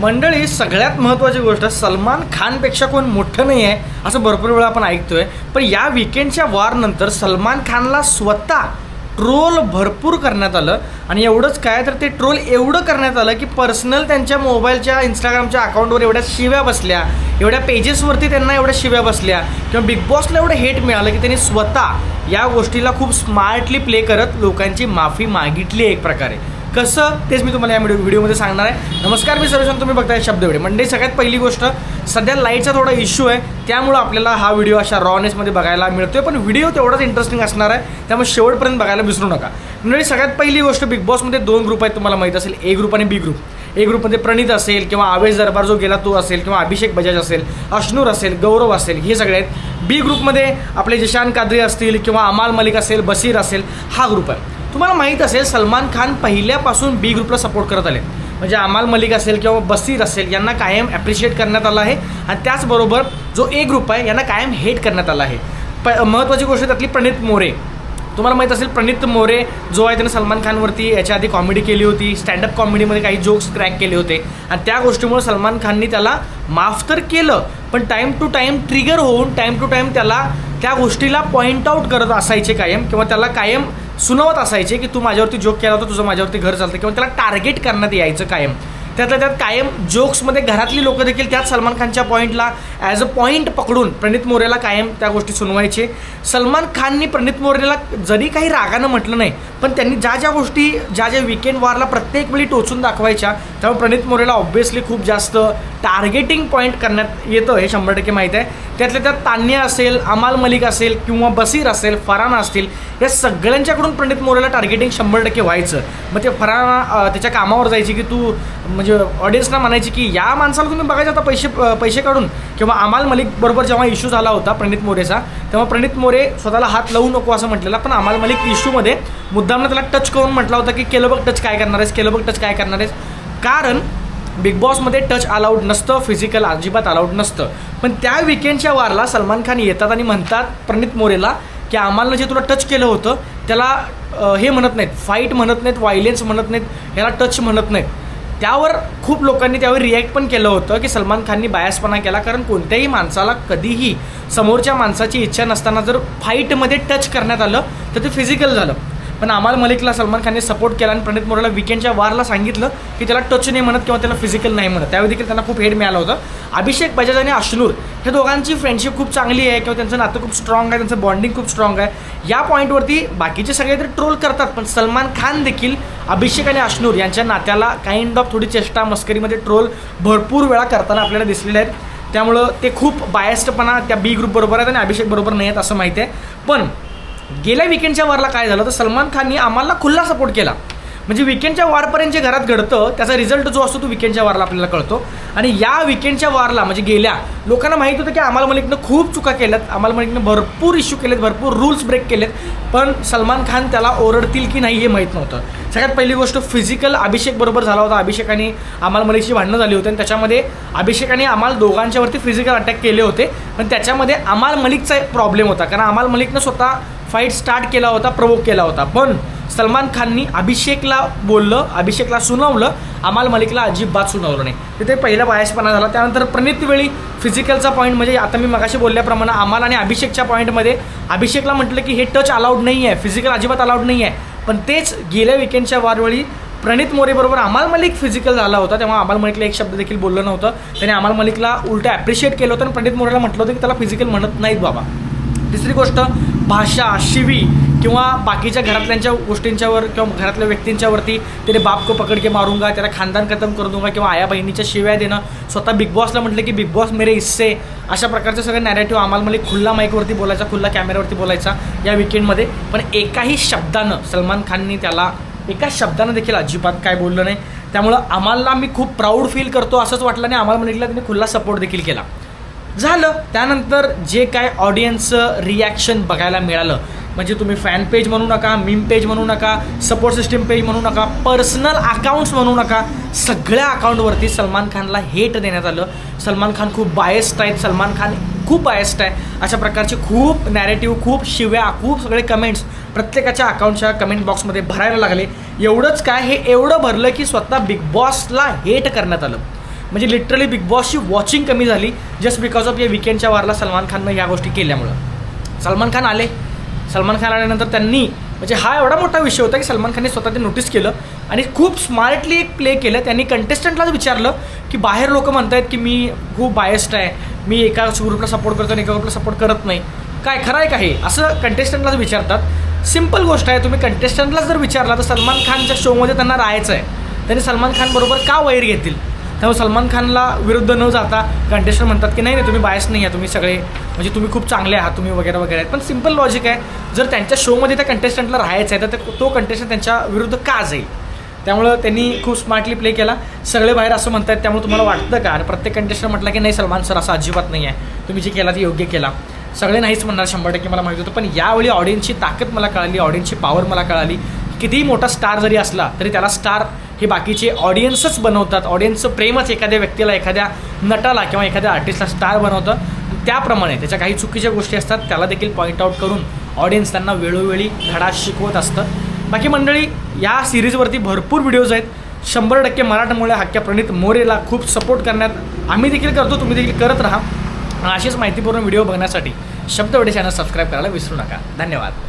मंडळी सगळ्यात महत्त्वाची गोष्ट सलमान खानपेक्षा कोण मोठं नाही आहे असं भरपूर वेळा आपण ऐकतोय. पण या विकेंडच्या वारनंतर सलमान खानला स्वतः ट्रोल भरपूर करण्यात आलं. आणि एवढंच काय तर ते ट्रोल एवढं करण्यात आलं की पर्सनल त्यांच्या मोबाईलच्या इंस्टाग्रामच्या अकाउंटवर एवढ्या शिव्या बसल्या. एवढ्या पेजेसवरती त्यांना एवढ्या शिव्या बसल्या. किंवा बिग बॉसला एवढं हेट मिळालं की त्यांनी स्वतः या गोष्टीला खूप स्मार्टली प्ले करत लोकांची माफी मागितली एक प्रकारे. कसं तेच मी तुम्हाला या व्हिडिओमध्ये सांगणार आहे. नमस्कार मी सर्वजण तुम्ही बघताय शब्द म्हणजे सगळ्यात पहिली गोष्ट सध्या लाईटचा थोडा इश्यू आहे. त्यामुळं आपल्याला हा व्हिडिओ अशा रॉनेसमध्ये बघायला मिळतोय. पण व्हिडिओ तेवढाच इंटरेस्टिंग असणार आहे. त्यामुळे शेवटपर्यंत बघायला विसरू नका. म्हणजे सगळ्यात पहिली गोष्ट बिग बॉसमध्ये दोन ग्रुप आहेत तुम्हाला माहीत असेल. ए ग्रुप आणि बी ग्रुप ए ग्रुपमध्ये प्रणित असेल किंवा आवेश दरबार जो गेला तो असेल किंवा अभिषेक बजाज असेल अश्नूर असेल गौरव असेल हे सगळे आहेत. बी ग्रुपमध्ये आपले जिशान कादरी असतील किंवा अमाल मलिक असेल बसीर असेल हा ग्रुप आहे. तुम्हाला माहीत असेल सलमान खान पहिल्यापासून बी ग्रुपला सपोर्ट करत आले. म्हणजे अमाल मलिक असेल किंवा बसीर असेल यांना कायम ॲप्रिशिएट करण्यात आलं आहे. आणि त्याचबरोबर जो ए ग्रुप आहे यांना कायम हेट करण्यात आला आहे. प महत्त्वाची गोष्ट त्यातली प्रणित मोरे. तुम्हाला माहीत असेल प्रणित मोरे जो आहे त्याने सलमान खानवरती याच्या आधी कॉमेडी केली होती. स्टँडअप कॉमेडीमध्ये काही जोक्स क्रॅक केले होते. आणि त्या गोष्टीमुळे सलमान खाननी त्याला माफ तर केलं पण टाईम टू टाईम ट्रिगर होऊन टाईम टू टाईम त्याला त्या गोष्टीला पॉईंट आऊट करत असायचे कायम किंवा त्याला कायम सुनावत असायचे की तू माझ्यावरती जोक केला होता तुझं माझ्यावरती घर चालतं किंवा त्याला टार्गेट करण्यात यायचं कायम. त्यातल्या त्यात कायम जोक्समध्ये घरातली लोकं देखील त्यात सलमान खानच्या पॉईंटला ॲज अ पॉईंट पकडून प्रणित मोरेला कायम त्या गोष्टी सुनवायचे. सलमान खाननी प्रणित मोरेला जरी काही रागानं म्हटलं नाही पण त्यांनी ज्या ज्या गोष्टी ज्या ज्या विकेंड वारला प्रत्येक वेळी टोचून दाखवायच्या त्यामुळे प्रणित मोरेला ऑब्व्हियसली खूप जास्त टार्गेटिंग पॉईंट करण्यात येतं हे शंभर टक्के माहीत आहे. त्यातल्या त्यात तान्या असेल अमाल मलिक असेल किंवा बसीर असेल फराना असतील या सगळ्यांच्याकडून प्रणित मोरेला टार्गेटिंग शंभर टक्के व्हायचं. मग ते फराना त्याच्या कामावर जायची की तू म्हणजे म्हणजे ऑडियन्सना म्हणायची की या माणसाला तुम्ही बघायचं आता पैसे पैसे काढून. किंवा अमाल मलिक बरोबर जेव्हा इश्यू झाला होता प्रणित मोरेचा तेव्हा प्रणित मोरे स्वतःला हात लावू नको असं म्हटलेला. पण अमाल मलिक इश्यूमध्ये मुद्दामनं त्याला टच करून म्हटला होता की केलं बघ टच काय करणार आहेस केलं बघ टच काय करणार आहेस. कारण बिग बॉसमध्ये टच अलाउड नसतं फिजिकल अजिबात अलाउड नसतं. पण त्या विकेंडच्या वारला सलमान खान येतात आणि म्हणतात प्रणित मोरेला की आम्हाला जे तुला टच केलं होतं त्याला हे म्हणत नाहीत फाईट म्हणत नाहीत व्हायलेन्स म्हणत नाहीत याला टच म्हणत नाहीत. त्यावर खूप लोकांनी त्यावर रिॲक्ट पण केलं होतं की सलमान खाननी बायासपणा केला कारण कोणत्याही माणसाला कधीही समोरच्या माणसाची इच्छा नसताना जर फाईटमध्ये टच करण्यात आलं तर ते फिजिकल झालं. पण आम्हाला मलिकला सलमान खानने सपोर्ट केला आणि प्रणित मोरेला विकेंडच्या वारला सांगितलं की त्याला टच नाही म्हणत किंवा त्याला फिजिकल नाही म्हणत. त्यावेळी देखील त्यांना खूप हेड मिळालं होतं. अभिषेक बजाज आणि अश्नूर हे दोघांची फ्रेंडशिप खूप चांगली आहे किंवा त्यांचं नातं खूप स्ट्रॉंग आहे त्यांचं बॉन्डिंग खूप स्ट्रॉंग आहे. या पॉईंटवरती बाकीचे सगळे तर ट्रोल करतात पण सलमान खान देखील अभिषेक आणि अश्नूर यांच्या नात्याला काइंड ऑफ थोडी चेष्टा मस्करीमध्ये ट्रोल भरपूर वेळा करताना आपल्याला दिसलेले आहेत. त्यामुळं ते खूप बायस्डपणा त्या बी ग्रुप बरोबर आहेत आणि अभिषेक बरोबर नाही आहेत असं माहिती आहे. पण गेल्या विकेंडच्या वारला काय झालं तर सलमान खाननी आम्हाला खुल्ला सपोर्ट केला. म्हणजे विकेंडच्या वारपर्यंत जे घरात घडतं त्याचा रिझल्ट जो असतो तो विकेंडच्या वारला आपल्याला कळतो. आणि या विकेंडच्या वारला म्हणजे गेल्या लोकांना माहीत होतं की आम्हाला मलिकनं खूप चुका केल्यात आम्हाला मलिकनं भरपूर इश्यू केलेत भरपूर रूल्स ब्रेक केलेत पण सलमान खान त्याला ओरडतील की नाही हे माहीत नव्हतं. सगळ्यात पहिली गोष्ट फिजिकल अभिषेक बरोबर झाला होता. अभिषेकाने आम्हाला मलिकची भांडणं झाली होती आणि त्याच्यामध्ये अभिषेकाने आम्हाला दोघांच्यावरती फिजिकल अटॅक केले होते. पण त्याच्यामध्ये अमाल मलिकचा प्रॉब्लेम होता. कारण अमाल मलिकनं स्वतः फाईट स्टार्ट केला होता प्रवोक केला होता. पण सलमान खाननी अभिषेकला बोललं अभिषेकला सुनावलं अमाल मलिकला अजिबात सुनावलं नाही. तिथे पहिला बायसपणा झाला. त्यानंतर प्रणित वेळी फिजिकलचा पॉईंट म्हणजे आता मी मगाशी बोलल्याप्रमाणे अमाल आणि अभिषेकच्या पॉईंटमध्ये अभिषेकला म्हटलं की हे टच अलाउड नाही आहे फिजिकल अजिबात अलाउड नाही आहे पण तेच गेल्या विकेंडच्या वारवेळी प्रणित मोरेबरोबर अमाल मलिक फिजिकल झाला होता. तेव्हा अमाल मलिकला एक शब्द देखील बोललं नव्हतं. त्याने अमाल मलिकला उलटं ॲप्रिशिएट केलं होतं आणि प्रणित मोरेला म्हटलं होतं की त्याला फिजिकल म्हणत नाहीत बाबा. तिसरी गोष्ट भाषा शिवी किंवा बाकीच्या घरातल्यांच्या गोष्टींच्यावर किंवा घरातल्या व्यक्तींच्यावरती त्याने बाप को पकड के मारूंगा त्याला खानदान खतम करून दूंगा किंवा आया बहिणीच्या शिव्या देणं स्वतः बिग बॉसला म्हटलं की बिग बॉस मेरे हिस्से. अशा प्रकारचे सगळे नॅरेटिव्ह आम्हाला मला खुल्ला माईकवरती बोलायचा खुल्ला कॅमेऱ्यावरती बोलायचा या विकेंडमध्ये पण एकाही शब्दानं सलमान खाननी त्याला एका शब्दानं देखील अजिबात काय बोललं नाही. त्यामुळं आम्हाला मी खूप प्राऊड फील करतो असंच वाटलं नाही. आम्हाला म्हटलं त्यांनी खुल्ला सपोर्ट देखील केला. झालं. त्यानंतर जे काय ऑडियन्सचं रिॲक्शन बघायला मिळालं म्हणजे तुम्ही फॅन पेज म्हणू नका मीम पेज म्हणू नका सपोर्ट सिस्टीम पेज म्हणू नका पर्सनल अकाउंट्स म्हणू नका सगळ्या अकाउंटवरती सलमान खानला हेट देण्यात आलं. सलमान खान खूप बायस्ड आहेत. सलमान खान खूप बायस्ड आहे. अशा प्रकारचे खूप नॅरेटिव्ह खूप शिव्या खूप सगळे कमेंट्स प्रत्येकाच्या अकाउंटच्या कमेंट बॉक्समध्ये भरायला लागले. एवढंच काय हे एवढं भरलं की स्वतः बिग बॉसला हेट करण्यात आलं. म्हणजे लिटरली बिग बॉसची वॉचिंग कमी झाली जस्ट बिकॉज ऑफ या विकेंडच्या वारला सलमान खाननं ह्या गोष्टी केल्यामुळं. सलमान खान आले. सलमान खान आल्यानंतर त्यांनी म्हणजे हा एवढा मोठा विषय होता की सलमान खानने स्वतः ते नोटीस केलं आणि खूप स्मार्टली एक प्ले केलं. त्यांनी कंटेस्टंटलाच विचारलं की बाहेर लोक म्हणतायत की मी खूप बायस्ड आहे मी एका ग्रुपला सपोर्ट करतो आणि एका ग्रुपला सपोर्ट करत नाही. काय खरं आहे का हे? असं कंटेस्टंटलाच विचारतात सिंपल गोष्ट आहे तुम्ही कंटेस्टंटलाच जर विचारला तर सलमान खानच्या शोमध्ये त्यांना राहायचं आहे त्यांनी सलमान खानबरोबर का वैर घेतील? त्यामुळे सलमान खानला विरुद्ध न जाता कंटेस्टर म्हणतात की नाही नाही तुम्ही बायस नाही आहे तुम्ही सगळे म्हणजे तुम्ही खूप चांगले आहात तुम्ही वगैरे वगैरे आहेत. पण सिंपल लॉजिक आहे जर त्यांच्या शोमध्ये त्या कंटेस्टंटला राहायचं आहे तर तो कंटेस्टंट त्यांच्या विरुद्ध का जाईल? त्यामुळं त्यांनी खूप स्मार्टली प्ले केला. सगळे बाहेर असं म्हणतात त्यामुळे तुम्हाला वाटतं का? आणि प्रत्येक कंटेस्टंट म्हटलं की नाही सलमान सर असं अजिबात नाही आहे. तुम्ही जे केला ते योग्य केला. सगळे नाहीच म्हणणार शंभर टक्के मला माहिती होतं पण यावेळी ऑडियन्सची ताकद मला कळाली ऑडियन्सची पॉवर मला कळाली. कितीही मोठा स्टार जरी असला तरी त्याला स्टार हे बाकीचे ऑडियन्सच बनवतात. ऑडियन्सचं प्रेमच एखाद्या व्यक्तीला एखाद्या नटाला किंवा एखाद्या आर्टिस्टला स्टार बनवतं. त्याप्रमाणे त्याच्या काही चुकीच्या गोष्टी असतात त्याला देखील पॉईंट आऊट करून ऑडियन्स त्यांना वेळोवेळी धडा शिकवत असतं. बाकी मंडळी या सिरीजवरती भरपूर व्हिडिओज आहेत. शंभर टक्के मराठमोळ्या हक्क्या प्रणित मोरेला खूप सपोर्ट करण्यात आम्ही देखील करतो तुम्ही देखील करत राहा. अशीच माहितीपूर्ण व्हिडिओ बघण्यासाठी शब्दवडे चॅनल सबस्क्राईब करायला विसरू नका. धन्यवाद.